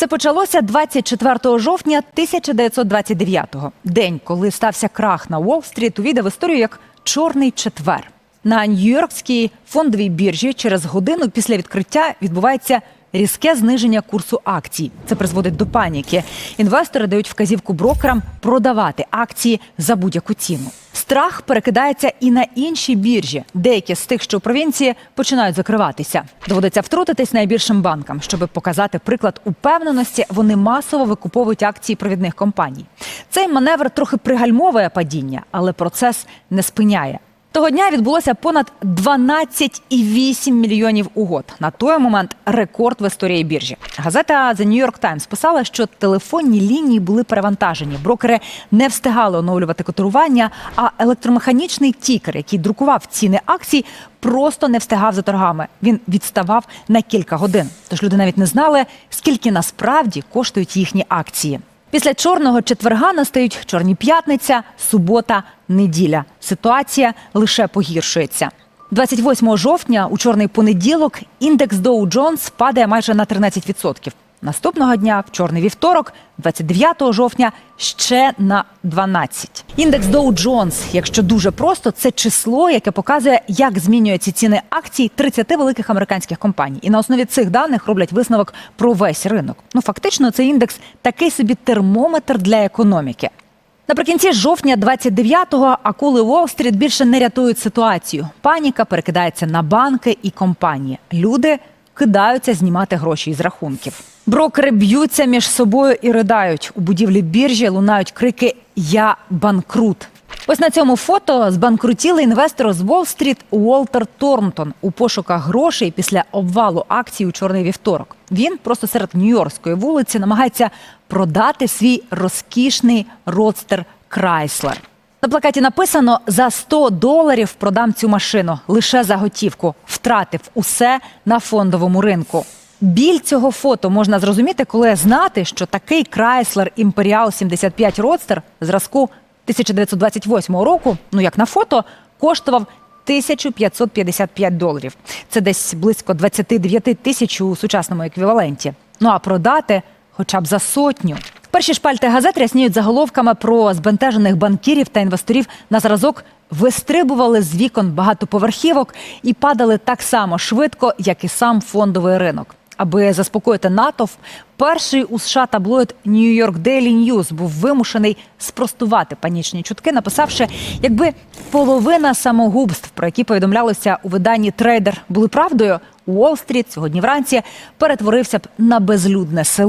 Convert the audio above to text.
Все почалося 24 жовтня 1929-го. День, коли стався крах на Уолл-стріт, увійде в історію як Чорний четвер. На Нью-Йоркській фондовій біржі через годину після відкриття відбувається різке зниження курсу акцій. Це призводить до паніки. Інвестори дають вказівку брокерам продавати акції за будь-яку ціну. Страх перекидається і на інші біржі. Деякі з тих, що в провінції, починають закриватися. Доводиться втрутитись найбільшим банкам, щоб показати приклад упевненості. Вони масово викуповують акції провідних компаній. Цей маневр трохи пригальмовує падіння, але процес не спиняє. Того дня відбулося понад 12,8 мільйонів угод. На той момент рекорд в історії біржі. Газета The New York Times писала, що телефонні лінії були перевантажені. Брокери не встигали оновлювати котирування, а електромеханічний тікер, який друкував ціни акцій, просто не встигав за торгами. Він відставав на кілька годин. Тож люди навіть не знали, скільки насправді коштують їхні акції. Після чорного четверга настають чорні п'ятниця, субота, неділя. Ситуація лише погіршується. 28 жовтня у чорний понеділок індекс Dow Jones падає майже на 13%. Наступного дня, в чорний вівторок, 29 жовтня, ще на 12. Індекс Dow Jones, якщо дуже просто, це число, яке показує, як змінюються ціни акцій 30 великих американських компаній. І на основі цих даних роблять висновок про весь ринок. Ну фактично, цей індекс такий собі термометр для економіки. Наприкінці жовтня 29-го акули Уолл-стріт більше не рятують ситуацію. Паніка перекидається на банки і компанії. Люди кидаються знімати гроші із рахунків. Брокери б'ються між собою і riдають. У будівлі біржі лунають крики Я банкрут. Ось на цьому фото збанкрутілий інвестор з Уолл-стріт Уолтер Торнтон у пошуках грошей після обвалу акцій у чорний вівторок. Він просто серед Нью-Йоркської вулиці намагається продати свій розкішний родстер Крайслер. На плакаті написано за 100 доларів продам цю машину лише за готівку. Втратив усе на фондовому ринку. Біль цього фото можна зрозуміти, коли знати, що такий Chrysler Imperial 75 Roadster зразку 1928 року, ну як на фото, коштував 1555 доларів. Це десь близько 29 тисяч у сучасному еквіваленті. Ну а продати хоча б за сотню. Перші шпальти газет рясніють заголовками про збентежених банкірів та інвесторів на зразок вистрибували з вікон багатоповерхівок і падали так само швидко, як і сам фондовий ринок. Аби заспокоїти натовп, перший у США таблоїд New York Daily News був вимушений спростувати панічні чутки, написавши, якби половина самогубств, про які повідомлялося у виданні Трейдер, були правдою, Уолл-стріт сьогодні вранці перетворився б на безлюдне село.